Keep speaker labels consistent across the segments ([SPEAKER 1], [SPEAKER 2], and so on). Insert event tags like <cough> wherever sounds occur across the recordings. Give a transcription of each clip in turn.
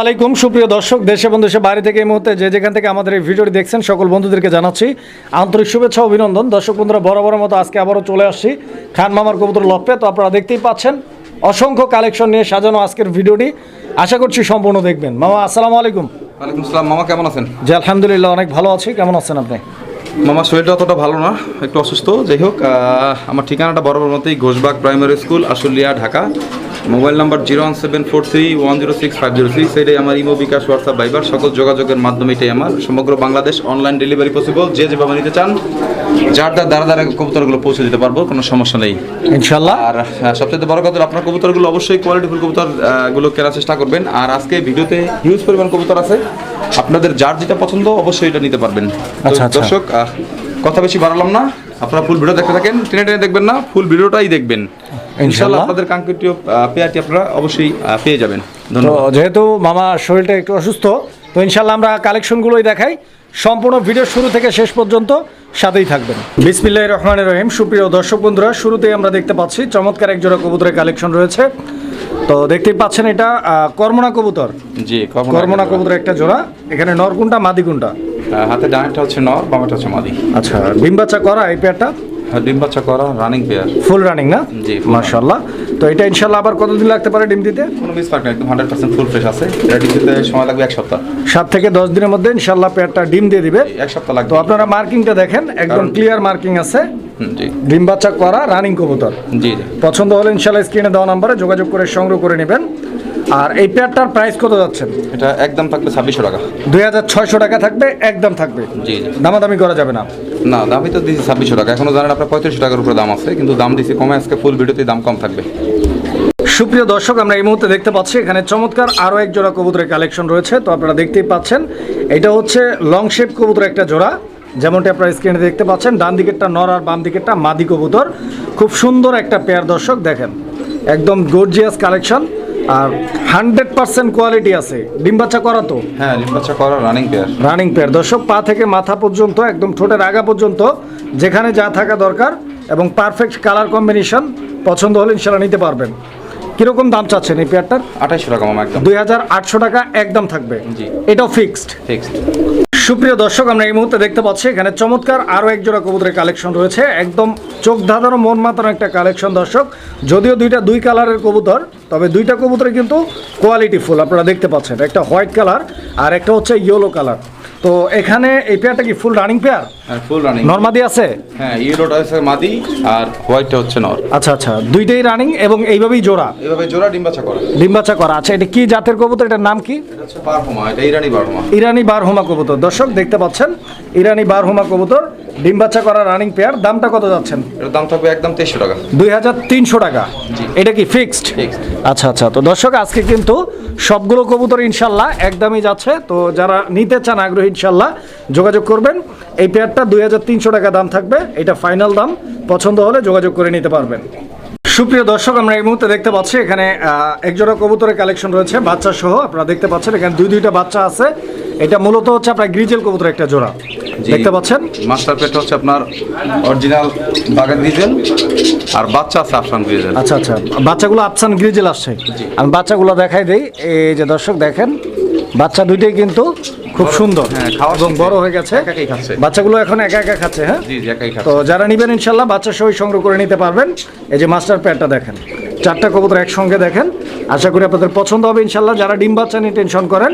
[SPEAKER 1] আলাইকুম সুপ্রিয় দর্শক দেশে এবং দেশে বাইরে থেকে এই মুহূর্তে যে যেখান থেকে আমাদের এই ভিডিওটি দেখছেন সকল বন্ধুদেরকে জানাচ্ছি আন্তরিক শুভেচ্ছা অভিনন্দন। দর্শক বন্ধুরা বরাবর মতো আজকে আবারও চলে আসছি খান মামার কবুতর লপ্পে। তো আপনারা দেখতেই পাচ্ছেন অসংখ্য কালেকশন নিয়ে সাজানো আজকের ভিডিওটি। আশা করছি সম্পূর্ণ দেখবেন। মামা আসসালামু আলাইকুম।
[SPEAKER 2] ওয়ালাইকুম সালাম মামা কেমন আছেন?
[SPEAKER 1] জি আলহামদুলিল্লাহ অনেক ভালো আছি। কেমন আছেন আপনি?
[SPEAKER 2] মামা, শরীরটা অতটা ভালো না, একটু অসুস্থ। যাই হোক আমার ঠিকানাটা বরাবর মতোই Ghoshbag primary school, Ashulia, Dhaka. Mobile number zero one seven four three one zero six five zero six এটাই আমার ইমো, বিকাশ, হোয়াটসঅ্যাপ, ভাইবার, সকল যোগাযোগের মাধ্যমে এটাই আমার। সমগ্র বাংলাদেশ অনলাইন ডেলিভারি পসিবল যে যেভাবে নিতে চান। যার যার দ্বারা দ্বারা কবুতরগুলো পৌঁছে দিতে পারব কোনো সমস্যা নেই।
[SPEAKER 1] ইনশাল্লাহ
[SPEAKER 2] আর সবচেয়ে বড় কথা আপনার কবুতরগুলো অবশ্যই কোয়ালিটিফুল কবুতরগুলো কেনার চেষ্টা করবেন। আর আজকে ভিডিওতে হিউজ পরিমাণ কবুতর আছে। আপনাদের যার যেটা পছন্দ অবশ্যই এটা নিতে পারবেন।
[SPEAKER 1] আচ্ছা, আচ্ছা।
[SPEAKER 2] দর্শক কথা বেশি বাড়ালাম না। আপনারা ফুল ভিডিও দেখতে থাকেন টেনে টেনে দেখবেন না ফুল ভিডিওটাই দেখবেন।
[SPEAKER 1] ইনশাল্লাহ।
[SPEAKER 2] আপনাদের কাঙ্ক্ষিত পেয়ারটি আপনারা অবশ্যই পেয়ে যাবেন। ধন্যবাদ।
[SPEAKER 1] যেহেতু মামা শরীরটা একটু অসুস্থ তো ইনশাল্লাহ আমরা কালেকশনগুলোই দেখাই। সম্পূর্ণ ভিডিও শুরু থেকে শেষ পর্যন্ত সাথেই থাকবেন। বিসমিল্লাহ রহমানের রহিম। সুপ্রিয় দর্শক বন্ধুরা শুরুতেই আমরা দেখতে পাচ্ছি চমৎকার এক জোড়া কবুতরের কালেকশন রয়েছে। তো দেখতেই পাচ্ছেন এটা কর্মনা কবুতর।
[SPEAKER 2] জি
[SPEAKER 1] কর্মনা কবুতর। একটা জোড়া। এখানে নরকুন্টা মাদিকুন্টা?
[SPEAKER 2] কোনটা হাতে ডানটা হচ্ছে নর বামেরটা হচ্ছে মাদি।
[SPEAKER 1] আচ্ছা ডিম বাচ্চা করা এই পেয়ারটা
[SPEAKER 2] ডিম বাচ্চা করা রানিং পেয়ার
[SPEAKER 1] ফুল রানিং না?
[SPEAKER 2] জি,
[SPEAKER 1] মাশাল্লাহ তো এটা ইনশাল্লাহ আবার কতদিন লাগতে পারে ডিম দিতে?
[SPEAKER 2] কোনো মিস পার্ক একদম হান্ড্রেড পার্সেন্ট ফুল ফ্রেশ আছে। রেডি দিতে সময় লাগবে এক সপ্তাহ।
[SPEAKER 1] সাত থেকে দশ দিনের মধ্যে ইনশাল্লাহ পেয়ারটা ডিম দিয়ে দিবে।
[SPEAKER 2] এক সপ্তাহ লাগবে।
[SPEAKER 1] তো আপনারা মার্কিংটা দেখেন একদম ক্লিয়ার মার্কিং আছে। ডিম বাচ্চা করা রানিং কবুতর।
[SPEAKER 2] জি
[SPEAKER 1] পছন্দ হলে ইনশাল্লাহ স্ক্রিনে দেওয়া নাম্বারে যোগাযোগ করে সংগ্রহ করে নেবেন। আর এই পেয়ারটার প্রাইস কত যাচ্ছেন
[SPEAKER 2] এটা একদম থাকবে ছাব্বিশশো টাকা।
[SPEAKER 1] দুই হাজার ছয়শো টাকা থাকবে একদম থাকবে।
[SPEAKER 2] জি
[SPEAKER 1] দামাদামি করা যাবে না।
[SPEAKER 2] না দামই তো দিয়েছি ছাব্বিশশো টাকা। এখনও জানেন আপনার পঁয়ত্রিশশো টাকার উপরে দাম আছে কিন্তু দাম দিয়েছি কমে আজকে ফুল ভিডিওতে দাম কম থাকবে।
[SPEAKER 1] সুপ্রিয় দর্শক আমরা এই মুহূর্তে দেখতে পাচ্ছি এখানে চমৎকার আরও এক জোড়া কবুতরের কালেকশন রয়েছে। তো আপনারা দেখতেই পাচ্ছেন এটা হচ্ছে লং শেপ কবুতর একটা জোড়া। যেমনটি আপনারা স্ক্রিনে দেখতে পাচ্ছেন ডান দিকেরটা নর আর বাম দিকেরটা মাদি কবুতর। খুব সুন্দর একটা পেয়ার দর্শক দেখেন। একদম গর্জিয়াস কালেকশন আর হান্ড্রেড পার্সেন্ট কোয়ালিটি আছে। ডিম বাচ্চা করা তো?
[SPEAKER 2] হ্যাঁ ডিম বাচ্চা করা রানিং পেয়ার
[SPEAKER 1] রানিং পেয়ার দর্শক পা থেকে মাথা পর্যন্ত একদম ঠোঁটের আগা পর্যন্ত যেখানে যা থাকা দরকার এবং পারফেক্ট কালার কম্বিনেশন পছন্দ হলে ইনশাল্লাহ নিতে পারবেন। কীরকম দাম চাচ্ছেন এই পেয়ারটার
[SPEAKER 2] আঠাইশশো টাকা একদম।
[SPEAKER 1] দুই হাজার আটশো টাকা একদম থাকবে।
[SPEAKER 2] জি।
[SPEAKER 1] এটাও ফিক্সড
[SPEAKER 2] ফিক্সড
[SPEAKER 1] সুপ্রিয় দর্শক, আমরা এই মুহূর্তে দেখতে পাচ্ছি, এখানে চমৎকার আরও একজোড়া কবুতরের কালেকশন রয়েছে। একদম চোখ ধাঁধানো, মন মাতানো একটা কালেকশন দর্শক। যদিও দুইটা দুই কালারের কবুতর, তবে দুইটা কবুতরে কিন্তু কোয়ালিটি ফুল আপনারা দেখতে পাচ্ছেন। একটা হোয়াইট কালার আর একটা হচ্ছে ইয়েলো কালার তো এখানে এই পেয়ারটা কি ফুল রানিং পেয়ার?
[SPEAKER 2] হ্যাঁ ফুল রানিং
[SPEAKER 1] নরমাদি আছে?
[SPEAKER 2] হ্যাঁ ইয়েলোটা হচ্ছে মাদি আর হোয়াইটটা হচ্ছে নর।
[SPEAKER 1] আচ্ছা আচ্ছা দুইটাই রানিং এবং এইভাবেই জোড়া?
[SPEAKER 2] এইভাবে জোড়া ডিম করা।
[SPEAKER 1] ডিম্বাচা ডিম বাচ্চা করা। আচ্ছা এটা কি জাতের কবুতর? এটার নাম কি?
[SPEAKER 2] এটা হচ্ছে বারহমা এটা ইরানি বারহমা।
[SPEAKER 1] ইরানি বারহুমা কবুতর। দর্শক দেখতে পাচ্ছেন ইরানি বারহুমা কবুতর। ডিম বাচ্চা করা রানিং পেয়ার দামটা কত যাচ্ছেন?
[SPEAKER 2] এটার দাম থাকবে একদম তেইশশো টাকা।
[SPEAKER 1] দুই হাজার তিনশো টাকা।
[SPEAKER 2] জি।
[SPEAKER 1] এটা কি ফিক্সড আচ্ছা আচ্ছা। তো দর্শক আজকে কিন্তু সবগুলো কবুতর ইনশাল্লাহ একদমই যাচ্ছে। তো যারা নিতে চান আগ্রহী ইনশাল্লাহ যোগাযোগ করবেন। এই পেয়ারটা দুই হাজার তিনশো টাকা দাম থাকবে। এটা ফাইনাল দাম। পছন্দ হলে যোগাযোগ করে নিতে পারবেন। সুপ্রিয় দর্শক আমরা এই মুহূর্তে দেখতে পাচ্ছি এখানে একজোড়া কবুতরের কালেকশন রয়েছে বাচ্চা সহ। আপনারা দেখতে পাচ্ছেন এখানে দুই দুইটা বাচ্চা আছে। এটা মূলত হচ্ছে আপনার গ্রিজেল কবুতর একটা জোড়া। দেখতে পাচ্ছেন?
[SPEAKER 2] মাস্টার পেট হচ্ছে আপনার অরিজিনাল বাগান ডিজেল আর বাচ্চা আছে আফসান ডিজেল
[SPEAKER 1] আচ্ছা আচ্ছা। বাচ্চাগুলো আফসান গ্রিজেল আসছে। আমি বাচ্চাগুলো দেখাই দেই। এই যে দর্শক দেখেন বাচ্চা দুইটাই কিন্তু খুব সুন্দর
[SPEAKER 2] হ্যাঁ,
[SPEAKER 1] এবং বড় হয়ে গেছে। বাচ্চাগুলো এখন একা একা খাচ্ছে হ্যাঁ? তো যারা নিবেন ইনশাল্লাহ বাচ্চা সহি সংগ্রহ করে নিতে পারবেন। এই যে মাস্টার প্যাডটা দেখেন। চারটা কবুতর একসঙ্গে দেখেন। আশা করি আপনাদের পছন্দ হবে ইনশাল্লাহ। যারা ডিম বাচ্চা নিয়ে টেনশন করেন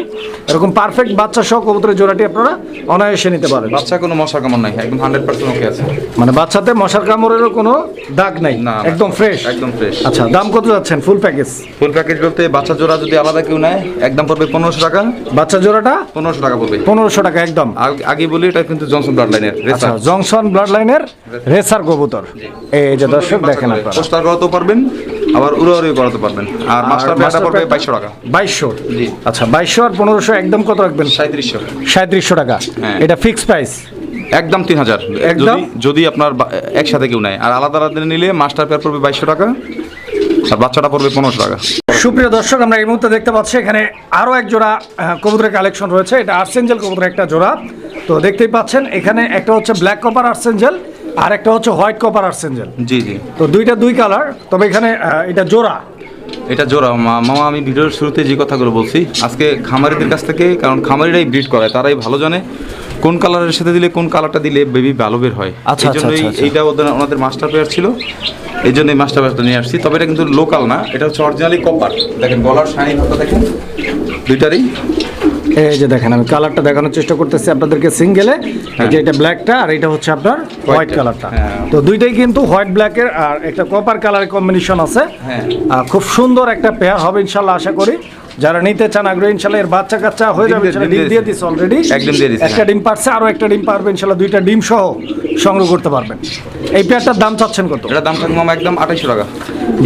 [SPEAKER 1] এরকম পারফেক্ট বাচ্চা সহ কবুতরের জোড়াটি আপনারা অনায়াসে নিতে পারেন।
[SPEAKER 2] বাচ্চা কোনো মশার কামড় নাই একদম হান্ড্রেড পার্সেন্ট ওকে আছে।
[SPEAKER 1] মানে বাচ্চাতে মশার কামড়েরও কোনো দাগ নাই
[SPEAKER 2] না।
[SPEAKER 1] একদম ফ্রেশ
[SPEAKER 2] একদম ফ্রেশ
[SPEAKER 1] আচ্ছা দাম কত যাচ্ছেন ফুল প্যাকেজ
[SPEAKER 2] ফুল প্যাকেজ বলতে বাচ্চা জোড়া যদি আলাদা কেউ নেয় একদম পড়বে পনেরোশো টাকা।
[SPEAKER 1] বাচ্চা জোড়াটা?
[SPEAKER 2] পনেরোশো টাকা পড়বে।
[SPEAKER 1] পনেরোশো টাকা একদম।
[SPEAKER 2] আগে বলি এটা কিন্তু জনসন ব্লাড লাইনের
[SPEAKER 1] আচ্ছা জংশন ব্লাড লাইনের রেসার কবুতর। এই যে দর্শক দেখেন আপনারা।
[SPEAKER 2] পোস্টার পারবেন। আবার উড়াউড়ি করাতে পারবেন। আর মাস্টার পেয়ারটা পড়বে বাইশশো টাকা।
[SPEAKER 1] বাইশশো?
[SPEAKER 2] জি।
[SPEAKER 1] আচ্ছা বাইশশো আর পনেরোশো একদম কত রাখবেন?
[SPEAKER 2] সাঁত্রিশশো।
[SPEAKER 1] সাঁত্রিশশো টাকা।
[SPEAKER 2] হ্যাঁ।
[SPEAKER 1] এটা ফিক্স প্রাইস
[SPEAKER 2] একদম তিন হাজার।
[SPEAKER 1] একদম?
[SPEAKER 2] যদি আপনার একসাথে কেউ নেয়। আর আলাদা আলাদা নিলে মাস্টার পেয়ার পড়বে বাইশশো টাকা আর বাচ্চাটা পড়বে পনেরোশো টাকা।
[SPEAKER 1] সুপ্রিয় দর্শক আমরা এই মুহূর্তে দেখতে পাচ্ছি এখানে আরও এক জোড়া কবুতরের কালেকশন রয়েছে। এটা আর্সেঞ্জেল কবুতরের একটা জোড়া। তো দেখতেই পাচ্ছেন এখানে একটা হচ্ছে ব্ল্যাক কপার আর্সেঞ্জেল আর একটা হচ্ছে হোয়াইট কপার আর্সেঞ্জেল।
[SPEAKER 2] জি জি।
[SPEAKER 1] তো দুইটা দুই কালার তবে এখানে এটা জোড়া।
[SPEAKER 2] এটা জোড়া। মামা আমি ভিডিওর শুরুতে যে কথাগুলো বলছি আজকে খামারিদের কাছ থেকে কারণ খামারিরাই ব্রিড করে তারাই ভালো জানে কোন কালারের সাথে দিলে কোন কালারটা দিলে বেবি ভালো বের হয়।
[SPEAKER 1] আচ্ছা,
[SPEAKER 2] এই
[SPEAKER 1] আচ্ছা,
[SPEAKER 2] জন্যই
[SPEAKER 1] আচ্ছা, আচ্ছা।
[SPEAKER 2] এইটা ওদের ওনাদের মাস্টার পেয়ার ছিল। এই জন্য এই মাস্টার পেয়ারটা নিয়ে আসছি। তবে এটা কিন্তু লোকাল না এটা হচ্ছে অরিজিনালি কপার দেখেন গলার শাইন দেখেন। দুইটারই।
[SPEAKER 1] এই যে দেখেন আমি কালারটা দেখানোর চেষ্টা করতেছি আপনাদেরকে সিঙ্গেলে যে এটা ব্ল্যাকটা আর এটা হচ্ছে আপনার হোয়াইট কালারটা
[SPEAKER 2] হ্যাঁ।
[SPEAKER 1] তো দুইটাই কিন্তু হোয়াইট ব্ল্যাকের আর একটা কপার কালারের কম্বিনেশন আছে।
[SPEAKER 2] হ্যাঁ।
[SPEAKER 1] খুব সুন্দর একটা পেয়ার হবে ইনশাল্লাহ আশা করি। যারা নিতে চান আগ্রহী ইনশাল্লাহ এর বাচ্চা কাচ্চা হয়ে যাবে
[SPEAKER 2] ডিম দিয়ে-
[SPEAKER 1] ইনশাল্লাহ
[SPEAKER 2] ডিম
[SPEAKER 1] ডিম
[SPEAKER 2] দিয়ে
[SPEAKER 1] দিয়ে দিচ্ছে অলরেডি
[SPEAKER 2] একদম দিয়ে দিছে,
[SPEAKER 1] একটা
[SPEAKER 2] হ্যাঁ।
[SPEAKER 1] ডিম পারছে আরও একটা ডিম পারবে ইনশাল্লাহ দুইটা ডিম সহ সংগ্রহ করতে পারবেন। এই পেয়ারটার দাম চাচ্ছেন কত?
[SPEAKER 2] এটার দাম থাকবে মামা একদম আঠাইশো টাকা।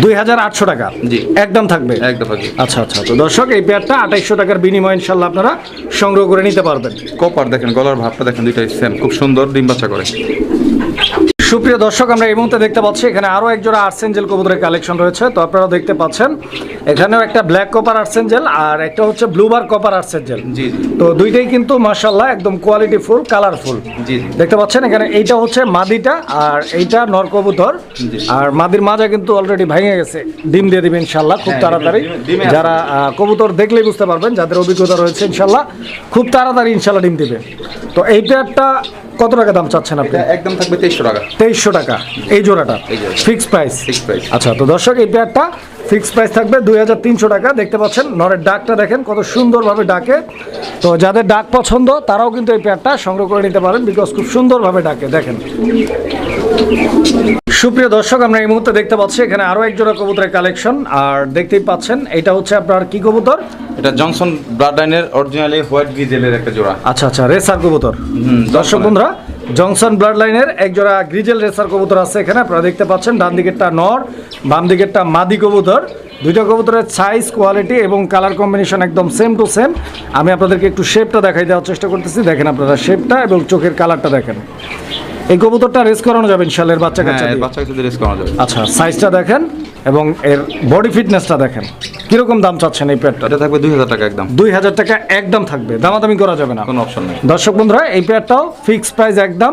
[SPEAKER 1] দুই হাজার আটশো টাকা।
[SPEAKER 2] জি।
[SPEAKER 1] একদম থাকবে?
[SPEAKER 2] একদম থাকবে।
[SPEAKER 1] আচ্ছা আচ্ছা তো দর্শক এই পেয়ারটা আঠাইশশো টাকার বিনিময়ে ইনশাল্লাহ আপনারা সংগ্রহ করে নিতে পারবেন।
[SPEAKER 2] কপার দেখেন গলার ভাবটা দেখেন দুইটাই সেম খুব সুন্দর ডিম বাচ্চা করে।
[SPEAKER 1] সুপ্রিয় দর্শক আমরা এই মুহূর্তে দেখতে পাচ্ছি এখানে আরও এক জোড়া আর্সেঞ্জেল কবুতরের কালেকশন রয়েছে। তো আপনারা দেখতে পাচ্ছেন এখানেও একটা ব্ল্যাক কপার আর্সেঞ্জেল আর একটা হচ্ছে ব্লুবার কপার আর্সেঞ্জেল।
[SPEAKER 2] জি
[SPEAKER 1] তো দুইটাই কিন্তু মাশাল্লাহ একদম কোয়ালিটি ফুল কালারফুল
[SPEAKER 2] জি
[SPEAKER 1] দেখতে পাচ্ছেন এখানে এইটা হচ্ছে মাদিটা আর এইটা নর কবুতর। আর মাদির মাজা কিন্তু অলরেডি ভেঙে গেছে। ডিম দিয়ে দিবে ইনশাল্লাহ খুব
[SPEAKER 2] হ্যাঁ,
[SPEAKER 1] তাড়াতাড়ি। যারা কবুতর দেখলেই বুঝতে পারবেন যাদের অভিজ্ঞতা রয়েছে ইনশাল্লাহ খুব তাড়াতাড়ি ইনশাল্লাহ ডিম দিবে। তো এইটা পেয়ারটা কত টাকা দাম চাচ্ছেন আপনি?
[SPEAKER 2] একদম থাকবে তেইশশো টাকা।
[SPEAKER 1] তেইশশো টাকা। এই জোড়াটা? Fix price?
[SPEAKER 2] Fix price.
[SPEAKER 1] আচ্ছা তো দর্শক এই পেয়ারটা ফিক্স প্রাইস থাকবে দুই হাজার তিনশো টাকা। দেখতে পাচ্ছেন নরের ডাকটা দেখেন কত সুন্দরভাবে ডাকে। তো যাদের ডাক পছন্দ তারাও কিন্তু এই পেয়ারটা সংগ্রহ করে নিতে পারেন বিকজ খুব সুন্দরভাবে ডাকে দেখেন। সুপ্রিয় দর্শক আমরা এই মুহূর্তে দেখতে পাচ্ছি এখানে আরও এক জোড়া কবুতরের কালেকশন। আর দেখতেই পাচ্ছেন এটা হচ্ছে আপনার কি কবুতর?
[SPEAKER 2] এটা জনসন ব্লাড লাইনের অরিজিনালি হোয়াইট গ্রিজেলের একটা জোড়া।
[SPEAKER 1] আচ্ছা আচ্ছা রেসার কবুতর। দর্শক। বন্ধুরা জংশন ব্লাড লাইনের একজোড়া গ্রিজেল রেসার কবুতর আছে এখানে আপনারা দেখতে পাচ্ছেন ডান দিকেরটা নর বাম দিকেরটা মাদি কবুতর। দুইটা কবুতরের সাইজ কোয়ালিটি এবং কালার কম্বিনেশন একদম সেম টু সেম আমি আপনাদেরকে একটু শেপটা দেখাই দেওয়ার চেষ্টা করতেছি দেখেন আপনারা শেপটা এবং চোখের কালারটা দেখেন। এই কবুতরটা রেস করানো যাবে ইনশাল্লাহ এর বাচ্চা কাচ্চা
[SPEAKER 2] হ্যাঁ। বাচ্চা কাছে রেস করা যাবে।
[SPEAKER 1] আচ্ছা সাইজটা দেখেন এবং এর বডি ফিটনেসটা দেখেন। কীরকম দাম চাচ্ছেন এই পেয়ারটা
[SPEAKER 2] এটা থাকবে দুই হাজার টাকা একদম।
[SPEAKER 1] দুই হাজার টাকা একদম থাকবে। দামাদামি করা যাবে না।
[SPEAKER 2] কোনো অপশন নেই।
[SPEAKER 1] দর্শক বন্ধুরা এই পেয়ারটাও ফিক্স প্রাইস একদম।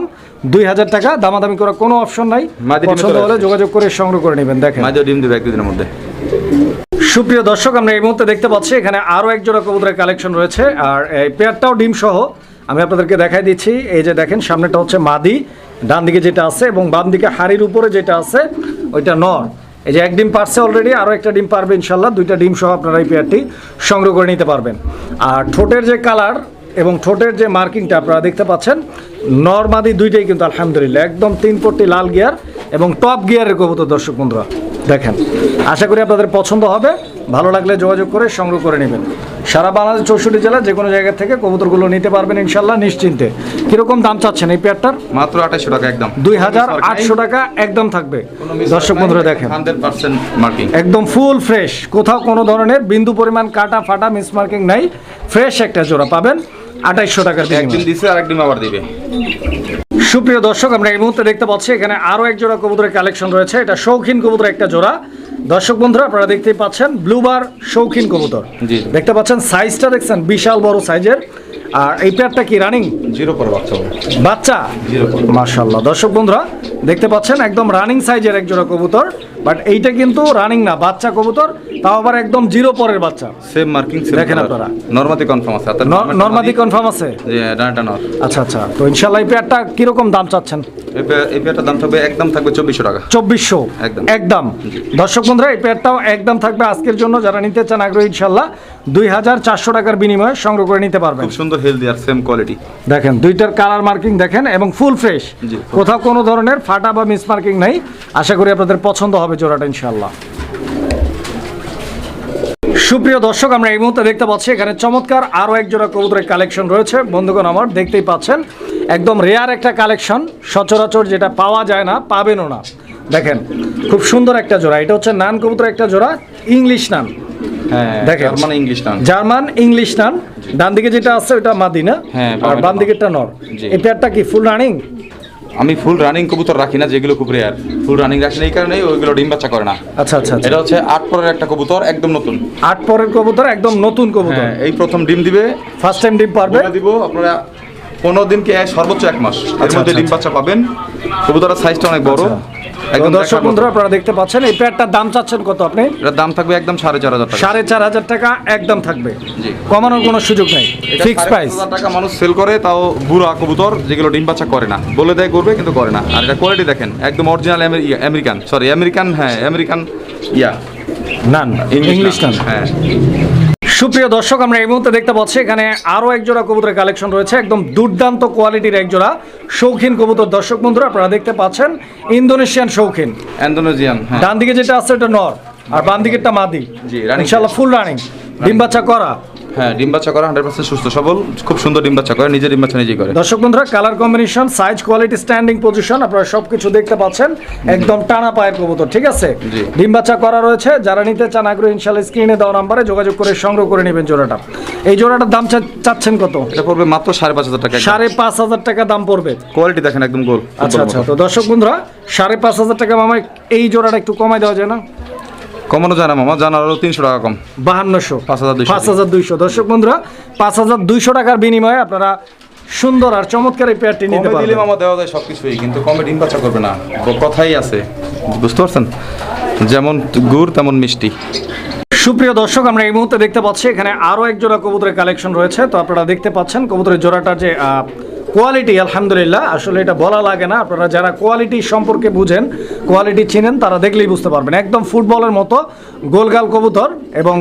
[SPEAKER 1] দুই হাজার টাকা দামাদামি করার কোনো অপশন নাই। পছন্দ হলে যোগাযোগ করে সংগ্রহ করে নেবেন দেখেন।
[SPEAKER 2] মাঝে ডিম দেবে একদিনের মধ্যে।
[SPEAKER 1] সুপ্রিয় দর্শক আমরা এই মুহূর্তে দেখতে পাচ্ছি এখানে আরও এক জোড়া কবুতরের কালেকশন রয়েছে। আর এই পেয়ারটাও ডিম সহ আমি আপনাদেরকে দেখাই দিচ্ছি, এই যে দেখেন, সামনেটা হচ্ছে মাদি, ডান দিকে যেটা আছে এবং বাম দিকে হাড়ির উপরে যেটা আছে, ওইটা নর। এই যে এক ডিম পারছে অলরেডি আরও একটা ডিম পারবে ইনশাল্লাহ, দুইটা ডিম সহ আপনারা এই পেয়ারটি সংগ্রহ করে নিতে পারবেন। আর ঠোঁটের যে কালার এবং ঠোঁটের যে মার্কিংটা আপনারা দেখতে পাচ্ছেন নর্মাদি দুইটাই কিন্তু আলহামদুলিল্লাহ, একদম তিন পট্টি লাল গিয়ার এবং টপ গিয়ারের কবুতর, দর্শক বন্ধুরা, দেখেন। আশা করি আপনাদের পছন্দ হবে, ভালো লাগলে যোগাযোগ করে সংগ্রহ করে নেবেন। সারা বাংলাদেশ চৌষট্টি জেলা যে কোনো জায়গা থেকে কবুতরগুলো নিতে পারবেন ইনশাল্লাহ নিশ্চিন্তে। কীরকম দাম চাচ্ছেন এই পেয়ারটার?
[SPEAKER 2] মাত্র আঠাইশো টাকা একদম।
[SPEAKER 1] দুই হাজার আটশো টাকা একদম থাকবে। দর্শক বন্ধুরা দেখেন।
[SPEAKER 2] মার্কিং
[SPEAKER 1] একদম ফুল ফ্রেশ কোথাও কোনো ধরনের বিন্দু পরিমাণ কাটা ফাটা মিসমার্কিং নাই। ফ্রেশ একটা জোড়া পাবেন আঠাইশশো টাকার
[SPEAKER 2] একদিন দিছে আর একদিন আবার দিবে।
[SPEAKER 1] সুপ্রিয় দর্শক আমরা এই মুহূর্তে দেখতে পাচ্ছি এখানে আরও এক জোড়া কবুতরের কালেকশন রয়েছে। এটা শৌখিন কবুতর একটা জোড়া। দর্শক বন্ধুরা আপনারা দেখতে পাচ্ছেন ব্লুবার শৌখিন কবুতর। দেখতে পাচ্ছেন সাইজটা দেখছেন বিশাল বড় সাইজের আর এই পেয়ারটা কি রানিং
[SPEAKER 2] জিরো পরে বাচ্চা
[SPEAKER 1] বাচ্চা? মার্শাল্লাহ দর্শক বন্ধুরা দেখতে পাচ্ছেন একদম রানিং সাইজের এক জোড়া কবুতর বাট এইটা কিন্তু রানিং না বাচ্চা কবুতর তাও আবার একদম জিরো পরের বাচ্চা।
[SPEAKER 2] সেম মার্কিং
[SPEAKER 1] দেখেন আপনারা।
[SPEAKER 2] নরমাদি কনফার্ম আছে।
[SPEAKER 1] নর্মাদি কনফার্ম আছে?
[SPEAKER 2] যে ডানাটা নর
[SPEAKER 1] আচ্ছা আচ্ছা। তো ইনশাল্লাহ এই পেয়ারটা কীরকম দাম চাচ্ছেন?
[SPEAKER 2] এই পেয়ার- এই পেয়ারটার দাম থাকবে একদম থাকবে চব্বিশশো টাকা।
[SPEAKER 1] চব্বিশশো?
[SPEAKER 2] একদম।
[SPEAKER 1] একদম। দর্শক বন্ধুরা এই পেয়ারটাও একদম থাকবে আজকের জন্য। যারা নিতে চান আগ্রহী ইনশাল্লাহ দুই হাজার চারশো টাকার বিনিময়ে সংগ্রহ করে নিতে পারবেন।
[SPEAKER 2] সুন্দর হেলদি আর সেম কোয়ালিটি
[SPEAKER 1] দেখেন দুইটার কালার মার্কিং দেখেন এবং ফুল ফ্রেশ। কোথাও কোনো ধরনের ফাটা বা মিস মার্কিং নাই। আশা করি আপনাদের পছন্দ হবে জোড়াটা ইনশাল্লাহ সুপ্রিয় দর্শক আমরা এই মুহূর্তে দেখতে পাচ্ছি এখানে চমৎকার আরও এক জোড়া কবুতরের কালেকশন রয়েছে। বন্ধুগণ আমার দেখতেই পাচ্ছেন একদম রেয়ার একটা কালেকশন সচরাচর যেটা পাওয়া যায় না পাবেনও না। দেখেন খুব সুন্দর একটা জোড়া। এটা হচ্ছে নান কবুতর একটা জোড়া ইংলিশ নান। দেখেন।
[SPEAKER 2] ইংলিশ টান।
[SPEAKER 1] জার্মান ইংলিশ নান ডান দিকে যেটা আছে ওটা মাদিনা
[SPEAKER 2] হ্যাঁ,
[SPEAKER 1] আর বাম। দিকেরটা নর। এই পেয়ারটা কি ফুল রানিং
[SPEAKER 2] আমি ফুল রানিং কবুতর রাখি না যেগুলো খুব রেয়ার ফুল রানিং রাখি না এই কারণে ওইগুলো ডিম বাচ্চা করে না।
[SPEAKER 1] আচ্ছা আচ্ছা আচ্ছা।
[SPEAKER 2] এটা হচ্ছে আট পরের একটা কবুতর একদম নতুন।
[SPEAKER 1] আট পরের কবুতর একদম নতুন কবুতর।
[SPEAKER 2] হ্যাঁ এই প্রথম ডিম দিবে।
[SPEAKER 1] ফার্স্ট টাইম ডিম পারবে।
[SPEAKER 2] দিব আপনারা পনেরো দিনকে সর্বোচ্চ এক মাস। এর
[SPEAKER 1] আচ্ছা,
[SPEAKER 2] মধ্যে
[SPEAKER 1] আচ্ছা,
[SPEAKER 2] ডিম বাচ্চা পাবেন। কবুতরের সাইজটা অনেক বড়।
[SPEAKER 1] দর্শক। বন্ধুরা আপনারা দেখতে পাচ্ছেন এই পেয়ারটার দাম চাচ্ছেন কত আপনি?
[SPEAKER 2] এটার দাম থাকবে একদম সাড়ে চার হাজার টাকা।
[SPEAKER 1] সাড়ে চার হাজার টাকা একদম থাকবে।
[SPEAKER 2] জি।
[SPEAKER 1] কমানোর কোনো সুযোগ নেই। ফিক্স প্রাইস
[SPEAKER 2] টাকা মানুষ সেল করে তাও বুড়া কবুতর যেগুলো ডিম বাচ্চা করে না। বলে দেয় করবে কিন্তু করে না। আর এটা কোয়ালিটি দেখেন একদম অরিজিনাল আমেরিকান সরি আমেরিকান হ্যাঁ American yeah.
[SPEAKER 1] Nun English nun
[SPEAKER 2] হ্যাঁ।
[SPEAKER 1] সুপ্রিয় দর্শক আমরা এই মুহূর্তে দেখতে পাচ্ছি এখানে আরও একজোড়া কবুতরের কালেকশন রয়েছে একদম দুর্দান্ত কোয়ালিটির একজোড়া শৌখিন কবুতর। দর্শক বন্ধুরা আপনারা দেখতে পাচ্ছেন ইন্দোনেশিয়ান শৌখিন।
[SPEAKER 2] অ্যান্ডোনেজিয়ান হ্যাঁ।
[SPEAKER 1] ডান দিকে যেটা আছে এটা নর আর বাম দিকেরটা মাদি। ইনশাআল্লাহ ফুল রানিং ডিম বাচ্চা করা।
[SPEAKER 2] হ্যাঁ ডিম বাচ্চা করে হান্ড্রেড পার্সেন্ট সুস্থ সবল খুব সুন্দর ডিম বাচ্চা করে নিজে ডিম বাচ্চা নিজেই করে।
[SPEAKER 1] দর্শক বন্ধুরা colour combination size quality standing position আপনারা সবকিছু দেখতে পাচ্ছেন। একদম টানা পায়ের কবুতর ঠিক আছে? ডিম বাচ্চা করা রয়েছে যারা নিতে চান আগ্রহ ইনশাল্লাহ স্ক্রিনে দেওয়া নাম্বারে যোগাযোগ করে সংগ্রহ করে নেবেন জোড়াটা। এই জোড়াটার দাম চাচ্ছেন কত?
[SPEAKER 2] এটা পড়বে মাত্র সাড়ে পাঁচ হাজার টাকা
[SPEAKER 1] সাড়ে পাঁচ হাজার টাকা দাম পড়বে।
[SPEAKER 2] কোয়ালিটি দেখেন একদম গোল
[SPEAKER 1] আচ্ছা আচ্ছা। তো দর্শক বন্ধুরা সাড়ে পাঁচ হাজার টাকা মামায় এই জোড়াটা একটু কমাই দেওয়া যায় না?
[SPEAKER 2] কমানো যায় না মামা জানার আরও তিনশো টাকা কম।
[SPEAKER 1] বাহান্নশো।
[SPEAKER 2] পাঁচ হাজার
[SPEAKER 1] পাঁচ হাজার দুইশো। দর্শক বন্ধুরা পাঁচ হাজার দুইশো টাকার বিনিময়ে আপনারা সুন্দর আর চমৎকার এই পেয়ারটি নিতে
[SPEAKER 2] পারবেন দিলে মামা দেওয়া যায় সবকিছুই কিন্তু কমে ডিম বাচ্চা করবে না। কথাই আছে বুঝতে পারছেন? যেমন গুড় তেমন মিষ্টি।
[SPEAKER 1] সুপ্রিয় দর্শক, আমরা এই মুহূর্তে দেখতে পাচ্ছি এখানে আরও এক জোড়া কবুতরের কালেকশন রয়েছে। তো আপনারা দেখতে পাচ্ছেন কবুতরের জোড়াটার যে কোয়ালিটি আলহামদুলিল্লাহ, আসলে এটা বলা লাগে না। আপনারা যারা কোয়ালিটি সম্পর্কে বুঝেন কোয়ালিটি চিনেন, তারা দেখলেই বুঝতে পারবেন। একদম ফুটবলের মতো গোলগাল কবুতর এবং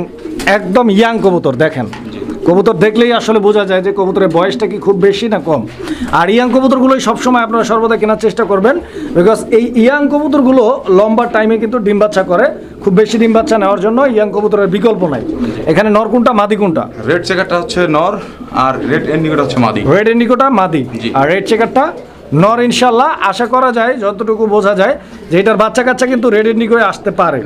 [SPEAKER 1] একদম ইয়াং কবুতর, দেখেন। কবুতর দেখলেই আসলে বোঝা যায় যে কবুতরের বয়সটা কি খুব বেশি না কম। আর ইয়াং কবুতরগুলোই সবসময় আপনারা সর্বদা কেনার চেষ্টা করবেন বিকজ এই ইয়াং কবুতরগুলো লম্বা টাইমে কিন্তু ডিম বাচ্চা করে। খুব বেশি ডিম বাচ্চা নেওয়ার জন্য ইয়াং কবুতরের বিকল্প নাই। এখানে নর কোনটা? মাদি কোনটা?
[SPEAKER 2] রেড চেকারটা হচ্ছে নর আর রেড এন্ডিকোটা হচ্ছে মাদি।
[SPEAKER 1] রেড এন্ডিকোটা মাদি। আর রেড চেকারটা নর ইনশাল্লাহ আশা করা যায় যতটুকু বোঝা যায় যে এটার বাচ্চা কাচ্চা কিন্তু রেড ইন্ডিকোয় আসতে পারে।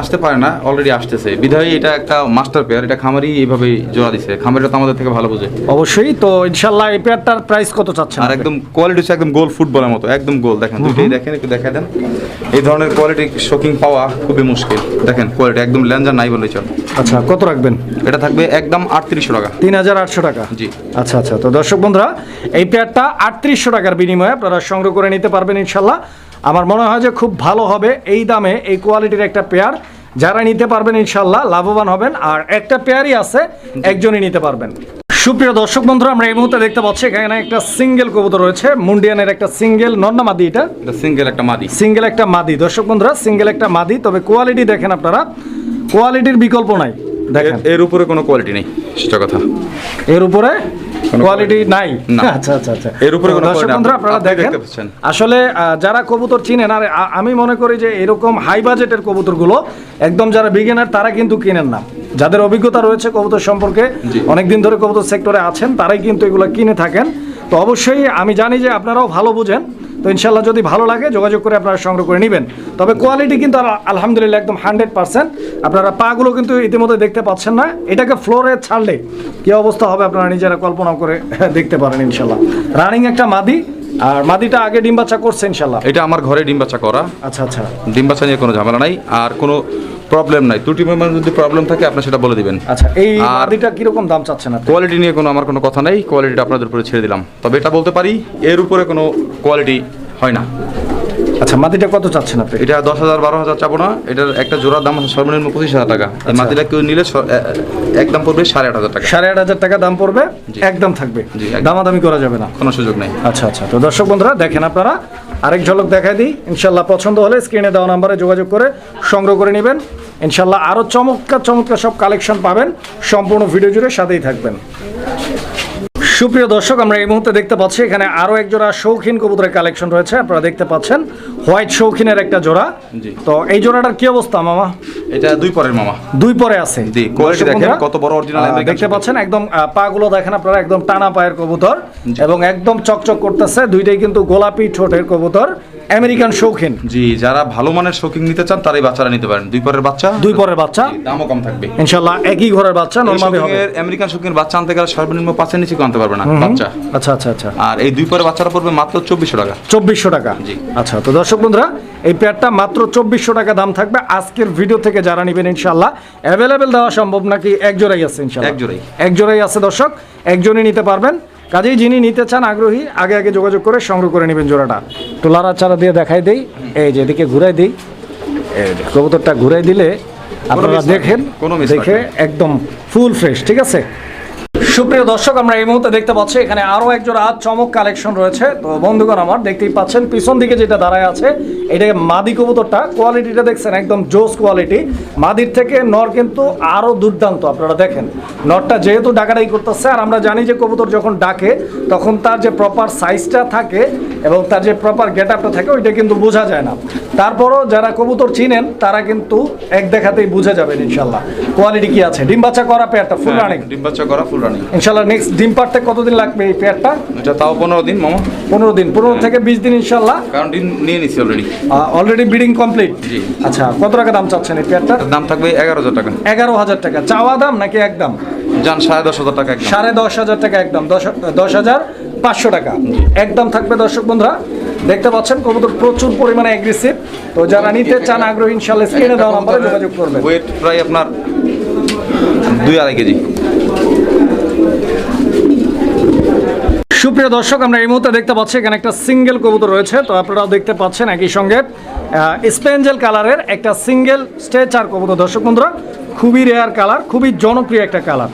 [SPEAKER 2] আসতে পারে না অলরেডি আসতেছে। বিধায় এটা একটা মাস্টার পেয়ার এটা খামারি এইভাবে জোড়া দিছে। খামারিটা তো আমাদের থেকে ভালো বোঝে।
[SPEAKER 1] অবশ্যই তো ইনশাল্লাহ এই পেয়ারটার প্রাইস কত চাচ্ছেন
[SPEAKER 2] আর একদম কোয়ালিটি হচ্ছে একদম গোল ফুটবলের মতো একদম গোল দেখেন দুইটাই দেখেন একটু দেখা দেন। এই ধরনের কোয়ালিটি শোকিং পাওয়া খুবই মুশকিল। দেখেন কোয়ালিটি একদম ল্যাঞ্জার নাই বলে চল।
[SPEAKER 1] আচ্ছা কত রাখবেন?
[SPEAKER 2] এটা থাকবে একদম আটত্রিশশো টাকা।
[SPEAKER 1] তিন হাজার আটশো টাকা?
[SPEAKER 2] জি।
[SPEAKER 1] আচ্ছা আচ্ছা তো দর্শক বন্ধুরা এই পেয়ারটা আটত্রিশশো টাকার বিনিময়ে আপনারা সংগ্রহ করে নিতে পারবেন ইনশাল্লাহ। আমার মনে হয় যে খুব ভালো হবে এই দামে এই কোয়ালিটির একটা পেয়ার। যারা নিতে পারবেন ইনশাল্লাহ লাভবান হবেন আর একটা পেয়ারই আছে একজনই নিতে পারবেন। সুপ্রিয় দর্শক বন্ধুরা আমরা এই মুহূর্তে দেখতে পাচ্ছি এখানে একটা সিঙ্গেল কবুতর রয়েছে মুন্ডিয়ানের একটা সিঙ্গেল নন্না মাদি এটা
[SPEAKER 2] সিঙ্গেল একটা মাদি।
[SPEAKER 1] সিঙ্গেল একটা মাদি। দর্শক বন্ধুরা সিঙ্গেল একটা মাদি তবে কোয়ালিটি দেখেন আপনারা। কোয়ালিটির বিকল্প নাই।
[SPEAKER 2] এর- উপরে কোনো কোয়ালিটি নেই সেটা কথা।
[SPEAKER 1] এর উপরে কোয়ালিটি নাই? <laughs> আচ্ছা আচ্ছা আচ্ছা।
[SPEAKER 2] এর উপরে কোনো
[SPEAKER 1] দর্শক বন্ধুরা আপনারা দেখেন আসলে যারা কবুতর চিনেন আর আমি মনে করি যে এরকম হাই বাজেটের কবুতরগুলো একদম যারা বিগিনার তারা কিন্তু কিনেন না। যাদের অভিজ্ঞতা রয়েছে কবুতর সম্পর্কে অনেকদিন ধরে কবুতর সেক্টরে আছেন তারাই কিন্তু এগুলো কিনে থাকেন। তো অবশ্যই আমি জানি যে আপনারাও ভালো বুঝেন। তো ইনশাল্লাহ যদি ভালো লাগে যোগাযোগ করে আপনারা সংগ্রহ করে নেবেন। তবে কোয়ালিটি কিন্তু আলহামদুলিল্লাহ একদম হান্ড্রেড পার্সেন্ট। আপনারা পাগুলো কিন্তু ইতিমধ্যে দেখতে পাচ্ছেন না। এটাকে ফ্লোরে ছাড়লে কি অবস্থা হবে আপনারা নিজেরা কল্পনা করে <laughs> দেখতে পারেন ইনশাল্লাহ রানিং একটা মাদি আর মাদিটা আগে ডিম বাচ্চা করছে ইনশাল্লাহ
[SPEAKER 2] এটা আমার ঘরে ডিম বাচ্চা করা।
[SPEAKER 1] আচ্ছা আচ্ছা।
[SPEAKER 2] ডিম বাচ্চা নিয়ে কোনো ঝামেলা নাই। আর কোনো প্রবলেম নাই। ত্রুটি পরিমাণ যদি প্রবলেম থাকে আপনি সেটা বলে দিবেন।
[SPEAKER 1] আচ্ছা এই মাদিটা কীরকম দাম চাচ্ছেন আপনি?
[SPEAKER 2] কোয়ালিটি নিয়ে কোনো আমার কোনো কথা নেই। কোয়ালিটিটা আপনাদের উপরে ছেড়ে দিলাম। তবে এটা বলতে পারি এর উপরে কোনো কোয়ালিটি হয় না।
[SPEAKER 1] আচ্ছা মাদিটা কত চাচ্ছেন আপনি?
[SPEAKER 2] এটা দশ হাজার বারো হাজার চাবো না। এটার একটা জোড়ার দাম আছে সর্বনিম্ন পঁচিশ হাজার টাকা। এই মাটিটা কেউ নিলে একদম পড়বে সাড়ে আট হাজার টাকা।
[SPEAKER 1] সাড়ে আট হাজার টাকা দাম পড়বে একদম থাকবে। দামাদামি করা যাবে না।
[SPEAKER 2] কোনো সুযোগ নেই।
[SPEAKER 1] আচ্ছা আচ্ছা। তো দর্শক বন্ধুরা দেখেন আপনারা আরেক ঝলক দেখা দিই। ইনশাল্লাহ পছন্দ হলে স্ক্রিনে দেওয়া নাম্বারে যোগাযোগ করে সংগ্রহ করে নেবেন। ইনশাল্লাহ আরও চমৎকার চমৎকার সব কালেকশন পাবেন। সম্পূর্ণ ভিডিও জুড়ে সাথেই থাকবেন। সুপ্রিয় দর্শক আমরা এই মুহূর্তে দেখতে পাচ্ছি এখানে আরও এক জোড়া শৌখিন কবুতরের কালেকশন রয়েছে। আপনারা দেখতে পাচ্ছেন হোয়াইট শৌখিনের একটা জোড়া।
[SPEAKER 2] জি।
[SPEAKER 1] তো এই জোড়াটার কি অবস্থা মামা?
[SPEAKER 2] এটা দুই পরের মামা।
[SPEAKER 1] দুই পরে আছে।
[SPEAKER 2] জি,
[SPEAKER 1] কোয়ালিটি
[SPEAKER 2] দেখেন, কত বড় অরিজিনাল
[SPEAKER 1] দেখতে পাচ্ছেন একদম পা গুলো দেখেন আপনারা একদম টানা পায়ের কবুতর এবং একদম চকচক করতেছে দুইটাই কিন্তু গোলাপি ঠোঁটের কবুতর। আমেরিকান শৌখিন।
[SPEAKER 2] জি যারা ভালো মানের শৌখিন নিতে চান তারাই বাচ্চারা নিতে পারেন। দুই পরের বাচ্চা?
[SPEAKER 1] দুই পরের বাচ্চা?
[SPEAKER 2] দামও কম থাকবে।
[SPEAKER 1] ইনশাল্লাহ একই ঘরের বাচ্চা নর্মালি হবে।
[SPEAKER 2] আমেরিকান শৌখিনের বাচ্চা আনতে গেলে সর্বনিম্ন পাঁচের নিচে আনতে পারবে না বাচ্চা।
[SPEAKER 1] আচ্ছা আচ্ছা আচ্ছা।
[SPEAKER 2] আর এই দুই পরের বাচ্চারা পড়বে মাত্র চব্বিশশো টাকা।
[SPEAKER 1] চব্বিশশো টাকা?
[SPEAKER 2] জি।
[SPEAKER 1] আচ্ছা তো দর্শক বন্ধুরা এই পেয়ারটা মাত্র চব্বিশশো টাকা দাম থাকবে। আজকের ভিডিও থেকে যারা নেবেন ইনশাল্লাহ অ্যাভেলেবেল দেওয়া সম্ভব নাকি? এক জোড়াই আছে ইনশাল্লাহ
[SPEAKER 2] এক জোড়াই।
[SPEAKER 1] এক জোড়াই আছে দর্শক। একজনই নিতে পারবেন। কাজেই যিনি নিতে চান আগ্রহী আগে আগে যোগাযোগ করে সংগ্রহ করে নেবেন জোড়াটা। তো লারা চারা দিয়ে দেখাই দেই। এই যে এদিকে ঘুরাই দিই। কবুতরটা ঘুরাই দিলে আপনারা দেখেন দেখে একদম ফুল ফ্রেশ ঠিক আছে? সুপ্রিয় দর্শক, আমরা এই মুহূর্তে দেখতে পাচ্ছি এখানে আরও একজোড়া চমক কালেকশন রয়েছে। তো বন্ধুগণ, আমার দেখতেই পাচ্ছেন, পিছন দিকে যেটা দাঁড়ায় আছে, এটা মাদি কবুতরটা। কোয়ালিটিটা দেখছেন, একদম জোস কোয়ালিটি। মাদির থেকে নর কিন্তু আরও দুর্দান্ত, আপনারা দেখেন। নরটা যেহেতু ডাকাডাই করতেছে, আর আমরা জানি যে কবুতর যখন ডাকে, তখন তার যে প্রপার সাইজটা থাকে এবং তার যে প্রপার গেট আপটা থাকে ওইটা কিন্তু বোঝা যায় না। তারপরও যারা কবুতর চিনেন তারা কিন্তু এক দেখাতেই বুঝে যাবেন ইনশাল্লাহ। কোয়ালিটি কি আছে? ডিম বাচ্চা করা পেয়ারটা ফুল রানিং
[SPEAKER 2] ডিম বাচ্চা করা ফুল রানিং
[SPEAKER 1] ইনশাল্লাহ নেক্সট ডিম পারতে কতদিন লাগবে এই পেয়ারটা?
[SPEAKER 2] এটা তাও পনেরো দিন মামা।
[SPEAKER 1] পনেরো দিন পনেরো থেকে বিশ দিন ইনশাল্লাহ?
[SPEAKER 2] কারণ ডিম নিয়ে নিছি অলরেডি
[SPEAKER 1] অলরেডি বিডিং কমপ্লিট
[SPEAKER 2] জি।
[SPEAKER 1] আচ্ছা কত টাকা দাম চাচ্ছেন এই পেয়ারটা
[SPEAKER 2] দাম থাকবে এগারো হাজার টাকা।
[SPEAKER 1] এগারো হাজার টাকা। চাওয়া দাম নাকি একদম?
[SPEAKER 2] যান সাড়ে দশ হাজার টাকা
[SPEAKER 1] সাড়ে দশ হাজার টাকা একদম। দশ দশ হাজার পাঁচশো টাকা। একদম থাকবে দর্শক বন্ধুরা। দেখতে পাচ্ছেন কবুতর প্রচুর পরিমাণে অ্যাগ্রেসিভ তো যারা নিতে চান আগ্রহী ইনশাল্লাহ স্ক্রিনে দেওয়া নাম্বারে যোগাযোগ করবেন।
[SPEAKER 2] ওয়েট প্রায় আপনার দুই আড়াই কেজি।
[SPEAKER 1] সুপ্রিয় দর্শক আমরা এই মুহূর্তে দেখতে পাচ্ছি এখানে একটা সিঙ্গেল কবুতর রয়েছে। তো আপনারাও দেখতে পাচ্ছেন একই সঙ্গে স্পেঞ্জেল কালারের একটা সিঙ্গেল স্টেচার কবুতর। দর্শক বন্ধুরা খুবই রেয়ার কালার খুবই জনপ্রিয় একটা কালার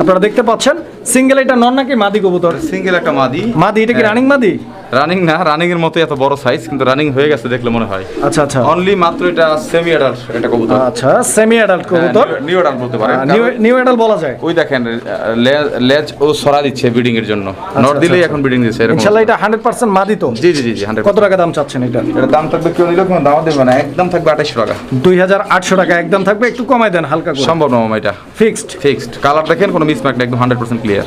[SPEAKER 1] আপনারা দেখতে পাচ্ছেন সিঙ্গেল এটা নন নাকি মাদি কবুতর?
[SPEAKER 2] সিঙ্গেল একটা মাদি।
[SPEAKER 1] মাদি এটা কি
[SPEAKER 2] হ্যাঁ।
[SPEAKER 1] রানিং মাদি?
[SPEAKER 2] রানিং না রানিং এর মতো এত বড় সাইজ কিন্তু রানিং হয়ে গেছে দেখলে মনে হয়।
[SPEAKER 1] আচ্ছা আচ্ছা।
[SPEAKER 2] অনলি মাত্র এটা সেমি অ্যাডাল্ট এটা কবুতর।
[SPEAKER 1] আচ্ছা সেমি অ্যাডাল্ট কবুতর।
[SPEAKER 2] নিউ অ্যাডাল্ট বলতে পারেন।
[SPEAKER 1] নিউ অ্যাডাল্ট বলা যায়।
[SPEAKER 2] ওই দেখেন লেজ ও সরা দিচ্ছে ব্রিডিং এর জন্য। নট
[SPEAKER 1] আচ্ছা,
[SPEAKER 2] দিলেই
[SPEAKER 1] আচ্ছা।
[SPEAKER 2] এখন ব্রিডিং দিচ্ছে এরকম
[SPEAKER 1] ইনশাল্লাহ এটা হান্ড্রেড পার্সেন্ট মাদি তো?
[SPEAKER 2] জি জি জি জি হান্ড্রেড
[SPEAKER 1] কত টাকা দাম চাচ্ছেন এটা?
[SPEAKER 2] এটা দাম থাকবে কেউ নিলে কোনো দাম দেবে না একদম থাকবে আঠাশশো টাকা।
[SPEAKER 1] দুই হাজার আটশো টাকা একদম থাকবে একটু কমাই দেন হালকা করে।
[SPEAKER 2] সম্ভব না এটা।
[SPEAKER 1] ফিক্সড
[SPEAKER 2] ফিক্সড কালার দেখেন কোনো মিসম্যাক না একদম হান্ড্রেড পার্সেন্ট ক্লিয়ার